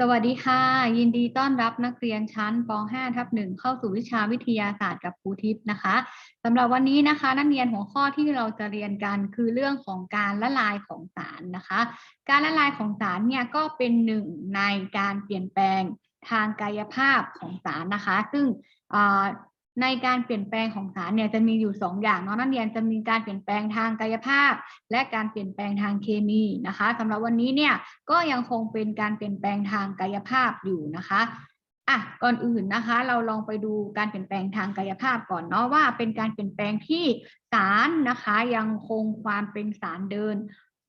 สวัสดีค่ะ ยินดีต้อนรับนักเรียนชั้นป .5 ทับ1เข้าสู่วิชาวิทยาศาสตร์กับครูทิพย์นะคะสำหรับวันนี้นะคะ นักเรียนหัวข้อที่เราจะเรียนกันคือเรื่องของการละลายของสารนะคะ การละลายของสารเนี่ยก็เป็นหนึ่งในการเปลี่ยนแปลงทางกายภาพของสารนะคะ ซึ่ง ในการเปลี่ยนแปลงของสารเนี่ยจะมีอยู่ 2 อย่างเนาะนักเรียนจะมีการเปลี่ยนแปลงทางกายภาพ และการเปลี่ยนแปลงทางเคมีนะคะสำหรับวันนี้เนี่ยก็ยังคงเป็นการเปลี่ยนแปลงทางกายภาพอยู่นะคะอะก่อนอื่นนะคะ เราลองไปดูการเปลี่ยนแปลงทางกายภาพก่อนเนาะว่าเป็นการเปลี่ยนแปลงที่สารนะคะ ยังคงความเป็นสารเดิน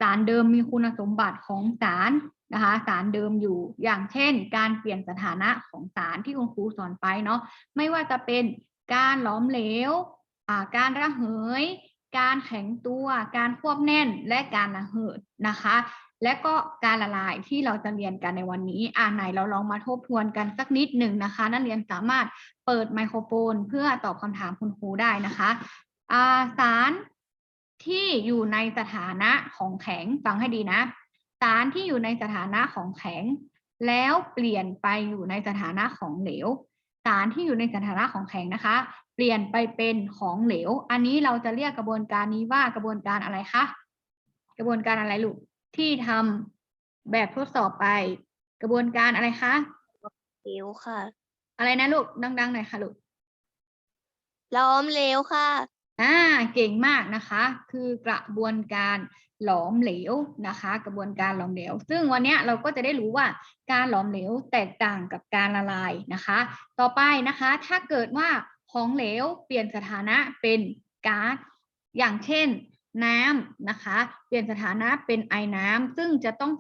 สารเดิมมีคุณสมบัติของสารนะคะสารเดิมอยู่อย่างเช่น การเปลี่ยนสถานะของสารที่คุณครูสอนไปเนาะไม่ว่าจะเป็น การหลอมเหลว การระเหย การแข็งตัว การควบแน่น และการระเหิดนะคะ และก็การละลายที่เราจะเรียนกันในวันนี้ อ่าไหนเราลองมาทบทวนกันสักนิดหนึ่งนะคะ นักเรียนสามารถเปิดไมโครโฟนเพื่อตอบคำถามคุณครูได้นะคะอาสารที่อยู่ในสถานะของแข็งฟังให้ดีนะ สารที่อยู่ในสถานะของแข็ง แล้วเปลี่ยนไปอยู่ในสถานะของเหลว สารที่อยู่ในสถานะของแข็งนะคะ เปลี่ยนไปเป็นของเหลว อันนี้เราจะเรียกกระบวนการนี้ว่ากระบวนการอะไรคะกระบวนการอะไรลูกที่ทำแบบทดสอบไป กระบวนการอะไรคะเหลวค่ะ อะไรนะลูกดังๆหน่อยค่ะลูกล้อมเหลวค่ะ อ่าเก่งมากนะคะ คือกระบวนการหลอมเหลวนะคะ กระบวนการหลอมเหลว ซึ่งวันนี้เราก็จะได้รู้ว่าการหลอมเหลวแตกต่างกับการละลายนะคะ ต่อไปนะคะ ถ้าเกิดว่าของเหลวเปลี่ยนสถานะเป็นก๊าซอย่างเช่นน้ำนะคะ เปลี่ยนสถานะเป็นไอน้ำซึ่งจะต้อง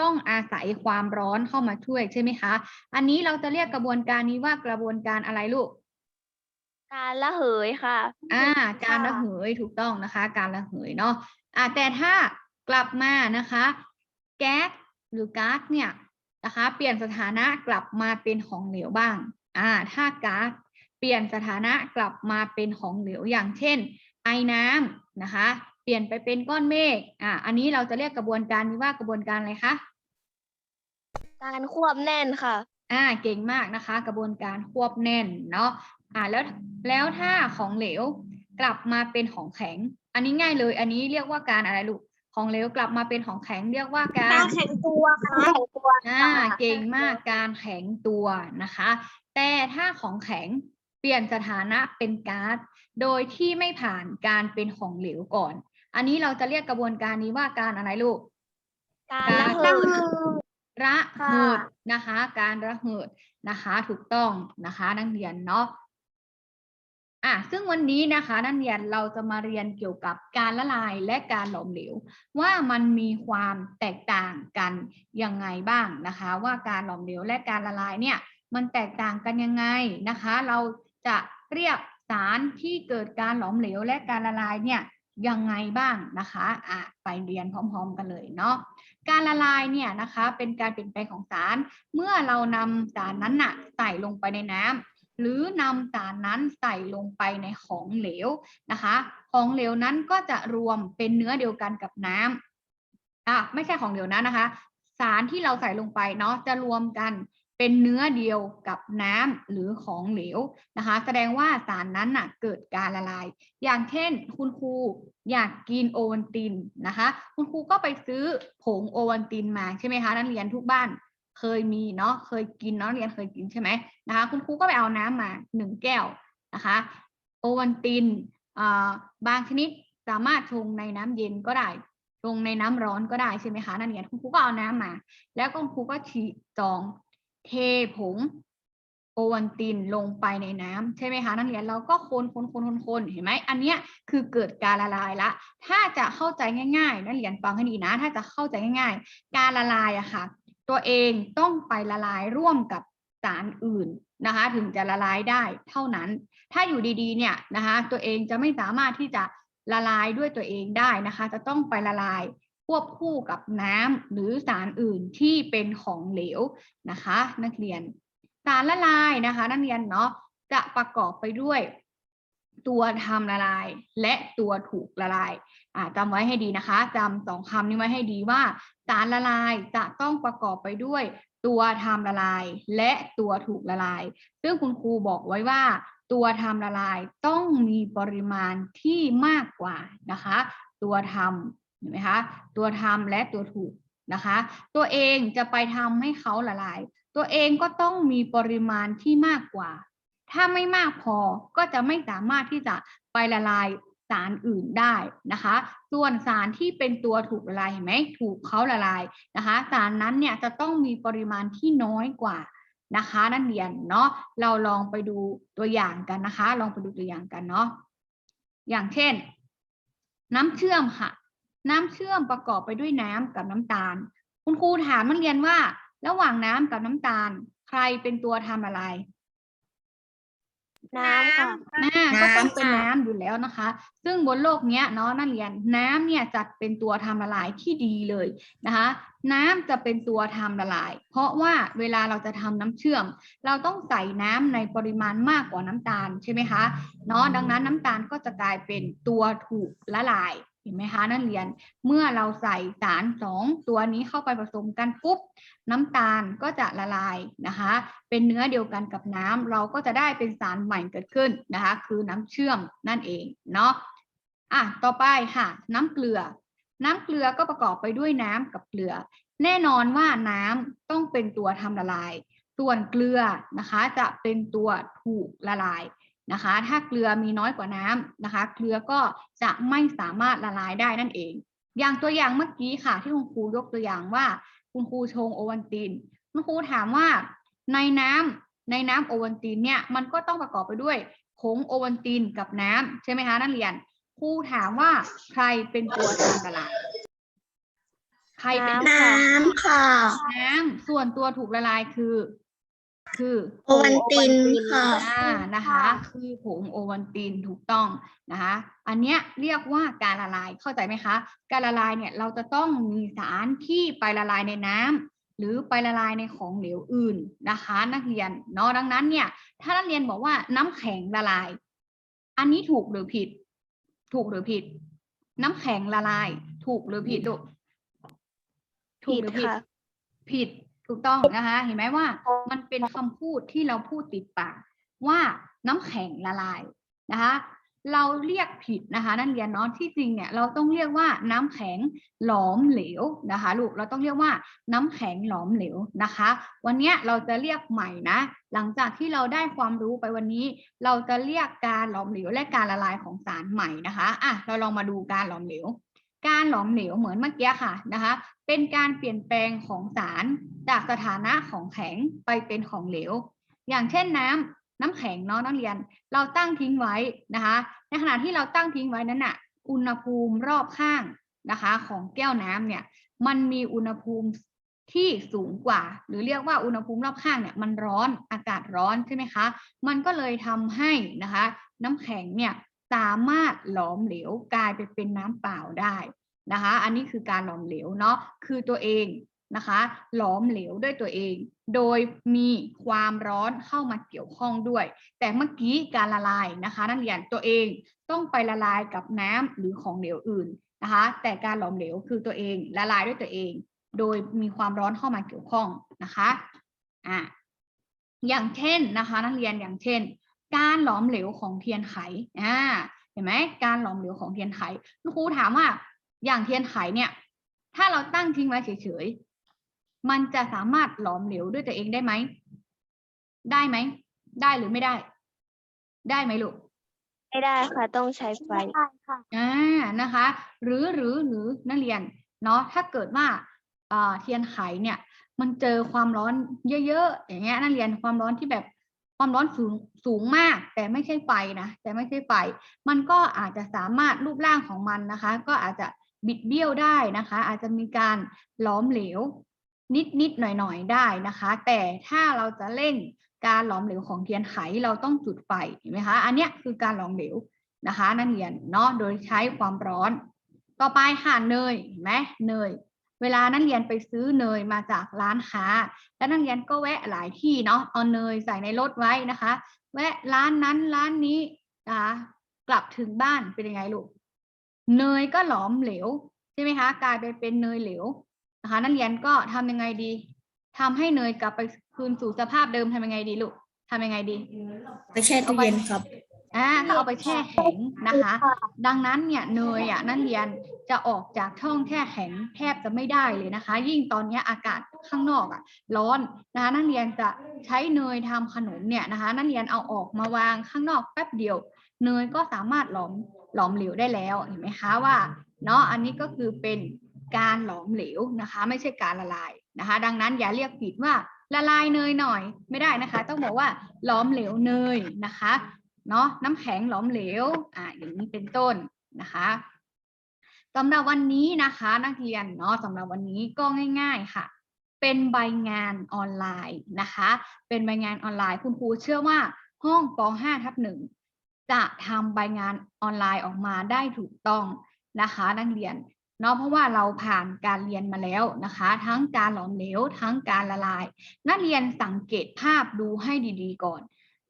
ต้องอาศัยความร้อนเข้ามาช่วยใช่ไหมคะ อันนี้เราจะเรียกกระบวนการนี้ว่ากระบวนการอะไรลูก การระเหยค่ะ อ่า การระค่ะเหยถูกต้องนะคะ การระเหยเนาะอ่าแต่ถ้ากลับมานะคะ แก๊สหรือก๊าซเนี่ยนะคะ เปลี่ยนสถานะกลับมาเป็นของเหลวบ้าง อ่า ถ้าก๊าซเปลี่ยนสถานะกลับมาเป็นของเหลวอย่างเช่น ไอน้ำนะคะ เปลี่ยนไปเป็นก้อนเมฆอ่าอันนี้เราจะเรียกกระบวนการนี้ว่ากระบวนการอะไรคะการควบแน่นค่ะ อ่า เก่งมากนะคะ กระบวนการควบแน่นเนาะ อ่าแล้วแล้วถ้าของเหลวกลับมาเป็นของแข็ง อันนี้ง่ายเลย อันนี้เรียกว่าการอะไรลูกของเหลวกลับมาเป็นของแข็งเรียกว่าการการแข็งตัวค่ะแข็งตัวอ่าเก่งมากการแข็งตัวนะคะ แต่ถ้าของแข็งเปลี่ยนสถานะเป็นก๊าซโดยที่ไม่ผ่านการเป็นของเหลวก่อน อันนี้เราจะเรียกกระบวนการนี้ว่าการอะไรลูก การระเหยระค่ะเหิดนะคะ การระเหิดนะคะ ถูกต้องนะคะ นักเรียนเนาะ อะซึ่งวันนี้นะคะนักเรียนเราจะมาเรียนเกี่ยวกับการละลายและการหลอมเหลว ว่ามันมีความแตกต่างกันยังไงบ้างนะคะ ว่าการหลอมเหลวและการละลายเนี่ยมันแตกต่างกันยังไงนะคะ เราจะเรียกสารที่เกิดการหลอมเหลวและการละลายเนี่ยยังไงบ้างนะคะอะไปเรียนพร้อม ๆ กันเลยเนาะการละลายเนี่ยนะคะเป็นการเปลี่ยนแปลงของสาร เมื่อเรานำสารนั้นน่ะใส่ลงไปในน้ำ หรือนำสารนั้นใส่ลงไปในของเหลวนะคะ ของเหลวนั้นก็จะรวมเป็นเนื้อเดียวกันกับน้ำอะไม่ใช่ของเหลวนั้นนะคะ สารที่เราใส่ลงไปเนาะจะรวมกันเป็นเนื้อเดียวกับน้ำหรือของเหลวนะคะ แสดงว่าสารนั้นน่ะเกิดการละลาย อย่างเช่น คุณครูอยากกินโอวัลตินนะคะ คุณครูก็ไปซื้อผงโอวัลตินมาใช่ไหมคะนักเรียนทุกบ้าน เคยมีเนาะเคยกินเนาะนักเรียนเคยกินใช่ไหมนะคะ คุณครูก็ไปเอาน้ำมาหนึ่งแก้วนะคะโอวัลตินอ่าบางชนิดสามารถชงในน้ำเย็นก็ได้ชงในน้ำร้อนก็ได้ใช่ไหมคะนักเรียนคุณครูก็เอาน้ำมา แล้วก็คุณครูก็ฉีดจองเทผงโอวัลตินลงไปในน้ำใช่ไหมคะนักเรียนเราก็คนคนคนคนคนเห็นไหมอันเนี้ยคือเกิดการละลายละ ถ้าจะเข้าใจง่ายๆนักเรียนฟังให้ดีนะ ถ้าจะเข้าใจง่าย ๆ การละลายอะค่ะ ตัวเองต้องไปละลายร่วมกับสารอื่นนะคะถึงจะละลายได้เท่านั้น ถ้าอยู่ดีๆเนี่ยนะคะตัวเองจะไม่สามารถที่จะละลายด้วยตัวเองได้นะคะ จะต้องไปละลายควบคู่กับน้ำหรือสารอื่นที่เป็นของเหลวนะคะ นักเรียนสารละลายนะคะ นักเรียนเนาะจะประกอบไปด้วย ตัวทำละลายและตัวถูกละลายอ่าจำไว้ให้ดีนะคะจำสองคำนี้ไว้ให้ดีว่า สารละลายจะต้องประกอบไปด้วย ตัวทำละลาย และตัวถูกละลาย ซึ่งคุณครูบอกไว้ว่า ตัวทำละลายต้องมีปริมาณที่มากกว่านะคะ ตัวทำเห็นไหมคะตัวทำและตัวถูกนะคะ ตัวเองจะไปทำให้เขาละลาย ตัวเองก็ต้องมีปริมาณที่มากกว่า ถ้าไม่มากพอก็จะไม่สามารถที่จะไปละลาย สารอื่นได้นะคะ ส่วนสารที่เป็นตัวถูกละลายเห็นไหมถูกเขาละลายนะคะ สารนั้นเนี่ยจะต้องมีปริมาณที่น้อยกว่านะคะนักเรียนเนาะเราลองไปดูตัวอย่างกันนะคะ ลองไปดูตัวอย่างกันเนาะอย่างเช่น น้ำเชื่อมค่ะ น้ำเชื่อมประกอบไปด้วยน้ำกับน้ำตาล คุณครูถามนักเรียนว่า ระหว่างน้ำกับน้ำตาล ใครเป็นตัวทำละลาย น้ำค่ะน้ำก็ต้องเป็นน้ำค่ะน้ำอยู่แล้วนะคะ ซึ่งบนโลกเนี้ยเนาะนักเรียนน้ำเนี่ยจัดเป็นตัวทำละลายที่ดีเลยนะคะ น้ำจะเป็นตัวทำละลาย เพราะว่าเวลาเราจะทำน้ำเชื่อม เราต้องใส่น้ำในปริมาณมากกว่าน้ำตาลใช่ไหมคะเนาะดังนั้นน้ำตาลก็จะกลายเป็นตัวถูกละลายเห็นไหมคะนักเรียน เมื่อเราใส่สารสองตัวนี้เข้าไปผสมกันปุ๊บ น้ำตาลก็จะละลายนะคะ เป็นเนื้อเดียวกันกับน้ำเราก็จะได้เป็นสารใหม่เกิดขึ้นนะคะ คือน้ำเชื่อมนั่นเองเนาะอะต่อไปค่ะ น้ำเกลือ น้ำเกลือก็ประกอบไปด้วยน้ำกับเกลือ แน่นอนว่าน้ำต้องเป็นตัวทำละลาย ส่วนเกลือนะคะจะเป็นตัวถูกละลาย นะคะ ถ้าเกลือมีน้อยกว่าน้ำนะคะ เกลือก็จะไม่สามารถละลายได้นั่นเอง อย่างตัวอย่างเมื่อกี้ค่ะ ที่คุณครูยกตัวอย่างว่า คุณครูชงโอวัลตินคุณครูถามว่าในน้ำในน้ำโอวัลตินเนี่ยมันก็ต้องประกอบไปด้วยผงโอวัลตินกับน้ำใช่ไหมคะนักเรียนครูถามว่าใครเป็นตัวทำละลายใครเป็นน้น้ำค่ะ น้ำส่วนตัวถูกละลายคือ คือโอวัลตินค่ะอ่านะคะ คือผงโอวัลตินถูกต้องนะคะ อันเนี้ยเรียกว่าการละลายเข้าใจไหมคะ การละลายเนี่ยเราจะต้องมีสารที่ไปละลายในน้ำหรือไปละลายในของเหลวอื่นนะคะ นักเรียนเนาะดังนั้นเนี่ย ถ้านักเรียนบอกว่าน้ำแข็งละลาย อันนี้ถูกหรือผิด ถูกหรือผิด น้ำแข็งละลาย ถูกหรือผิดลูกถูกหรือผิดค่ะผิด ถูกต้องนะคะ เห็นไหมว่ามันเป็นคำพูดที่เราพูดติดปากว่าน้ำแข็งละลายนะคะ เราเรียกผิดนะคะ นักเรียนเนาะที่จริงเนี่ยเราต้องเรียกว่าน้ำแข็งหลอมเหลวนะคะลูกเราต้องเรียกว่าน้ำแข็งหลอมเหลวนะคะ วันนี้เราจะเรียกใหม่นะ หลังจากที่เราได้ความรู้ไปวันนี้ เราจะเรียกการหลอมเหลวและการละลายของสารใหม่นะคะอะเราลองมาดูการหลอมเหลว การหลอมเหลวเหมือนเมื่อกี้ค่ะนะคะ เป็นการเปลี่ยนแปลงของสารจากสถานะของแข็งไปเป็นของเหลว อย่างเช่นน้ำน้ำแข็งเนาะนักเรียน เราตั้งทิ้งไว้นะคะ ในขณะที่เราตั้งทิ้งไว้นั้นน่ะอุณหภูมิรอบข้างนะคะ ของแก้วน้ำเนี่ย มันมีอุณหภูมิที่สูงกว่า หรือเรียกว่าอุณหภูมิรอบข้างเนี่ยมันร้อนอากาศร้อนใช่ไหมคะ มันก็เลยทำให้นะคะ น้ำแข็งเนี่ย สามารถหลอมเหลวกลายไปเป็นน้ำเปล่าได้นะคะ อันนี้คือการหลอมเหลวเนาะคือตัวเองนะคะหลอมเหลวด้วยตัวเอง โดยมีความร้อนเข้ามาเกี่ยวข้องด้วย แต่เมื่อกี้การละลายนะคะนักเรียนตัวเองต้องไปละลายกับน้ำหรือของเหลวอื่นนะคะ แต่การหลอมเหลวคือตัวเองละลายด้วยตัวเอง โดยมีความร้อนเข้ามาเกี่ยวข้องนะคะอะอย่างเช่นนะคะ นักเรียนอย่างเช่น การหลอมเหลวของเทียนไขอ่าเห็นไหมการหลอมเหลวของเทียนไขคุณครูถามว่าอย่างเทียนไขเนี่ย ถ้าเราตั้งทิ้งไว้เฉยๆมันจะสามารถหลอมเหลวด้วยตัวเองได้ไหมได้ไหมได้หรือไม่ได้ ได้ไหมลูกไม่ได้ค่ะ ต้องใช้ไฟอ่านะคะ หรือหรือหรือนักเรียนเนาะถ้าเกิดว่าอ่าเทียนไขเนี่ย มันเจอความร้อนเยอะๆอย่างเงี้ยนักเรียนความร้อนที่แบบ ความร้อนสูงสูงมาก แต่ไม่ใช่ไฟนะแต่ไม่ใช่ไฟ มันก็อาจจะสามารถรูปร่างของมันนะคะ ก็อาจจะบิดเบี้ยวได้นะคะ อาจจะมีการหลอมเหลว นิดนิดๆหน่อยหน่อยๆได้นะคะ แต่ถ้าเราจะเล่นการหลอมเหลวของเทียนไขเราต้องจุดไฟเห็นไหมคะ อันนี้คือการหลอมเหลวนะคะ นักเรียนเนาะโดยใช้ความร้อน ต่อไปค่ะเนยเห็นไหมเนย เวลานักเรียนไปซื้อเนยมาจากร้านค้า แล้วนักเรียนก็แวะหลายที่เนาะเอาเนยใส่ในรถไว้นะคะ แวะร้านนั้นร้านนี้นะคะกลับถึงบ้านเป็นยังไงลูกเนยก็หลอมเหลวใช่ไหมคะกลายไปเป็นเนยเหลวนะคะนักเรียนก็ทำยังไงดีทำให้เนยกลับไปคืนสู่สภาพเดิมทำยังไงดีลูกทำยังไงดีไปแช่ตู้เย็นครับ อ่าถ้าเอาไปแช่แข็งนะคะ ดังนั้นเนี่ยเนยอะนักเรียนจะออกจากช่องแช่แข็งแทบจะไม่ได้เลยนะคะ ยิ่งตอนนี้อากาศข้างนอกอะร้อนนะคะนักเรียนจะใช้เนยทำขนมเนี่ยนะคะ นักเรียนเอาออกมาวางข้างนอกแป๊บเดียว เนยก็สามารถหลอมหลอมเหลวได้แล้วเห็นไหมคะว่าเนาะอันนี้ก็คือเป็นการหลอมเหลวนะคะ ไม่ใช่การละลายนะคะ ดังนั้นอย่าเรียกผิดว่าละลายเนยหน่อยไม่ได้นะคะ ต้องบอกว่าหลอมเหลวเนยนะคะ เนาะน้ำแข็งหลอมเหลวอ่าอย่างนี้เป็นต้นนะคะสำหรับวันนี้นะคะนักเรียนเนาะสำหรับวันนี้ก็ง่าย ๆค่ะ เป็นใบงานออนไลน์นะคะ เป็นใบงานออนไลน์คุณครูเชื่อว่าห้องป .5 ทับหนึ่งจะทำใบงานออนไลน์ออกมาได้ถูกต้องนะคะนักเรียนเนาะเพราะว่าเราผ่านการเรียนมาแล้วนะคะ ทั้งการหลอมเหลวทั้งการละลาย นักเรียนสังเกตภาพดูให้ดีๆก่อน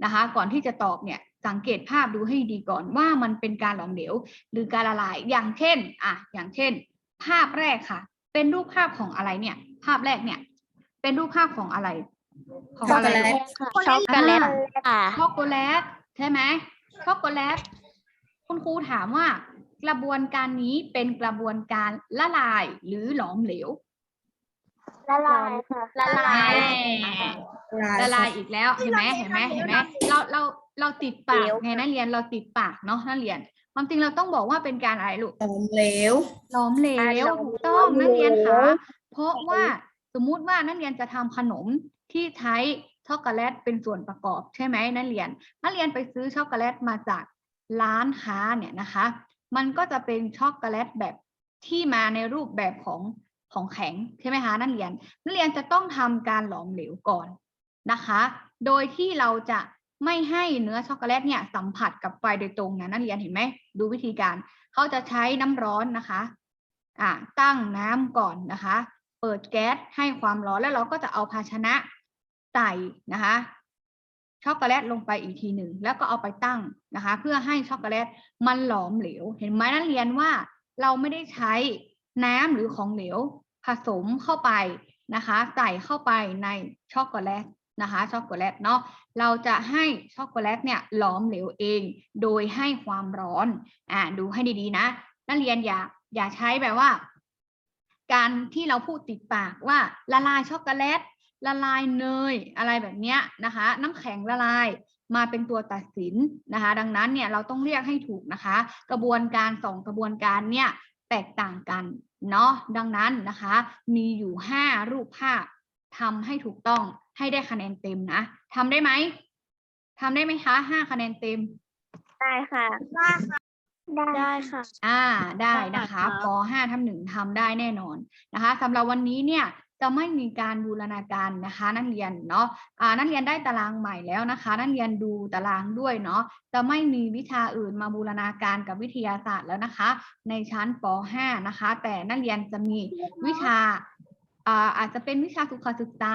นะคะ ก่อนที่จะตอบเนี่ยสังเกตภาพดูให้ดีก่อนว่ามันเป็นการหลอมเหลวหรือการละลายอย่างเช่นอะอย่างเช่น ภาพแรกค่ะ เป็นรูปภาพของอะไรเนี่ย ภาพแรกเนี่ย เป็นรูปภาพของอะไร ของอะไรช็อกโกแลตช็อกโกแลตค่ะช็อกโกแลตใช่ไหมช็อกโกแลตคุณครูถามว่ากระบวนการนี้เป็นกระบวนการละลายหรือหลอมเหลว ละลายค่ะ ละลาย ละลายอีกแล้วเห็นไหมเห็นไหมเห็นไหมเราเราเราติดปากไงนักเรียนเราติดปากเนาะนักเรียนความจริงเราต้องบอกว่าเป็นการอะไรลูกหอมเหลวหลอมเหลวหลอมถูกต้องเหลวนักเรียนคะเพราะว่าสมมุติว่านักเรียนจะทำขนมที่ใช้ช็อกโกแลตเป็นส่วนประกอบใช่ไหมนักเรียนนักเรียนไปซื้อช็อกโกแลตมาจากร้านค้าเนี่ยนะคะ มันก็จะเป็นช็อกโกแลตแบบที่มาในรูปแบบของ ของแข็งใช่ไหมคะนักเรียน นักเรียนจะต้องทำการหลอมเหลวก่อนนะคะ โดยที่เราจะไม่ให้เนื้อช็อกโกแลตเนี่ยสัมผัสกับไฟโดยตรงนะนักเรียนเห็นไหมดูวิธีการเขาจะใช้น้ำร้อนนะคะอ่าตั้งน้ำก่อนนะคะ เปิดแก๊สให้ความร้อนแล้วเราก็จะเอาภาชนะใส่นะคะช็อกโกแลตลงไปอีกทีหนึ่งแล้วก็เอาไปตั้งนะคะ เพื่อให้ช็อกโกแลตมันหลอมเหลว เห็นไหมนักเรียนว่าเราไม่ได้ใช้ น้ำหรือของเหลวผสมเข้าไปนะคะ ใส่เข้าไปในช็อกโกแลตนะคะช็อกโกแลตเนาะเราจะให้ช็อกโกแลตเนี่ยหลอมเหลวเอง โดยให้ความร้อนอ่าดูให้ดีๆนะ นักเรียนอย่าอย่าใช้แบบว่า การที่เราพูดติดปากว่าละลายช็อกโกแลตละลายเนยอะไรแบบเนี้ยนะคะ น้ำแข็งละลายมาเป็นตัวตัดสินนะคะ ดังนั้นเนี่ยเราต้องเรียกให้ถูกนะคะ กระบวนการสองกระบวนการเนี่ย แตกต่างกันเนาะดังนั้นนะคะ มีอยู่ห้ารูปภาพทำให้ถูกต้องให้ได้คะแนนเต็มนะทำได้ไหมทำได้ไหมคะห้าคะแนนเต็ม ได้ค่ะ ได้ค่ะได้ค่ะ อ่าได้ได้นะคะครับป .5 ทับหนึ่งทำได้แน่นอนนะคะสำหรับวันนี้เนี่ย จะไม่มีการบูรณาการนะคะ นักเรียนเนาะอ่านักเรียนได้ตารางใหม่แล้วนะคะ นักเรียนดูตารางด้วยเนาะจะไม่มีวิชาอื่นมาบูรณาการกับวิทยาศาสตร์แล้วนะคะ ในชั้นป .5 นะคะ แต่นักเรียนจะมีวิชาอาจจะเป็นวิชาสุขศึกษา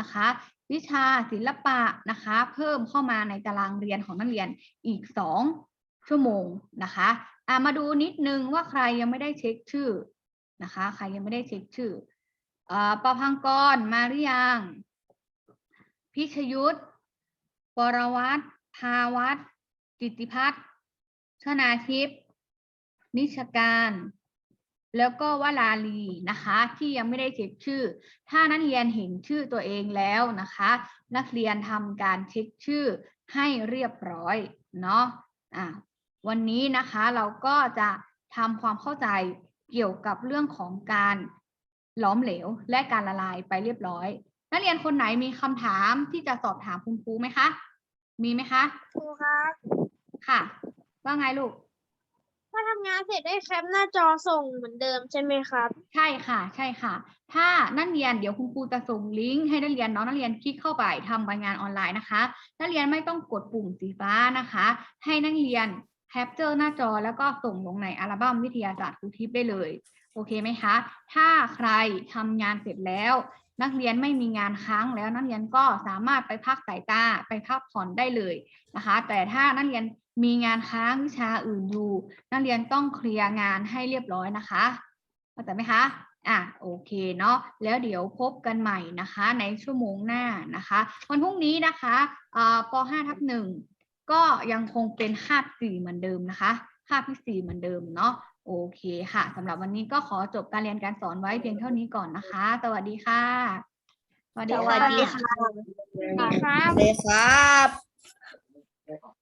นะคะ วิชาศิลปะนะคะ เพิ่มเข้ามาในตารางเรียนของนักเรียนอีกสองชั่วโมงนะคะามาดูนิดนึงว่าใครยังไม่ได้เช็คชื่อนะคะ ใครยังไม่ได้เช็คชื่อ ประพังกรมาหรือยัง พิชยุทธปรวัตภาวัตจิติพัฒน์ชนาทิพย์นิชการ แล้วก็วลาลีนะคะ ที่ยังไม่ได้เช็คชื่อ ถ้านักเรียนเห็นชื่อตัวเองแล้วนะคะ นักเรียนทำการเช็คชื่อให้เรียบร้อยเนาะอะวันนี้นะคะเราก็จะทำความเข้าใจเกี่ยวกับเรื่องของการ ล้อมเหลว และการละลายไปเรียบร้อย นักเรียนคนไหนมีคำถามที่จะสอบถามคุณครูไหมคะ มีไหมคะครูครับค่ะ ว่าไงลูกถ้าทำงานเสร็จได้แคปหน้าจอส่งเหมือนเดิมใช่ไหมครับ ใช่ค่ะ ใช่ค่ะ ถ้านักเรียนเดี๋ยวคุณครูจะส่งลิงก์ให้นักเรียนเนาะนักเรียนคลิกเข้าไปทำใบงานออนไลน์นะคะนักเรียนไม่ต้องกดปุ่มสีฟ้านะคะ ให้นักเรียนแคปเจอร์หน้าจอแล้วก็ส่งลงในอัลบั้มวิทยาศาสตร์ครูทิพย์ได้เลย โอเคไหมคะ ถ้าใครทำงานเสร็จแล้ว นักเรียนไม่มีงานค้างแล้วนักเรียนก็สามารถไปพักสายตาไปพักผ่อนได้เลยนะคะ แต่ถ้านักเรียนมีงานค้างวิชาอื่นอยู่ นักเรียนต้องเคลียร์งานให้เรียบร้อยนะคะเข้าใจไหมคะอะโอเคเนาะแล้วเดี๋ยวพบกันใหม่นะคะ ในชั่วโมงหน้านะคะ วันพรุ่งนี้นะคะอ่าป .5 ทับหนึ่งก็ยังคงเป็นคาบสี่เหมือนเดิมนะคะคาบที่สี่เหมือนเดิมเนาะ โอเคค่ะสำหรับวันนี้ก็ขอจบการเรียนการสอนไว้เพียงเท่านี้ก่อนนะคะ สวัสดีค่ะ สวัสดีสวัสดีค่ะครับเลยครับ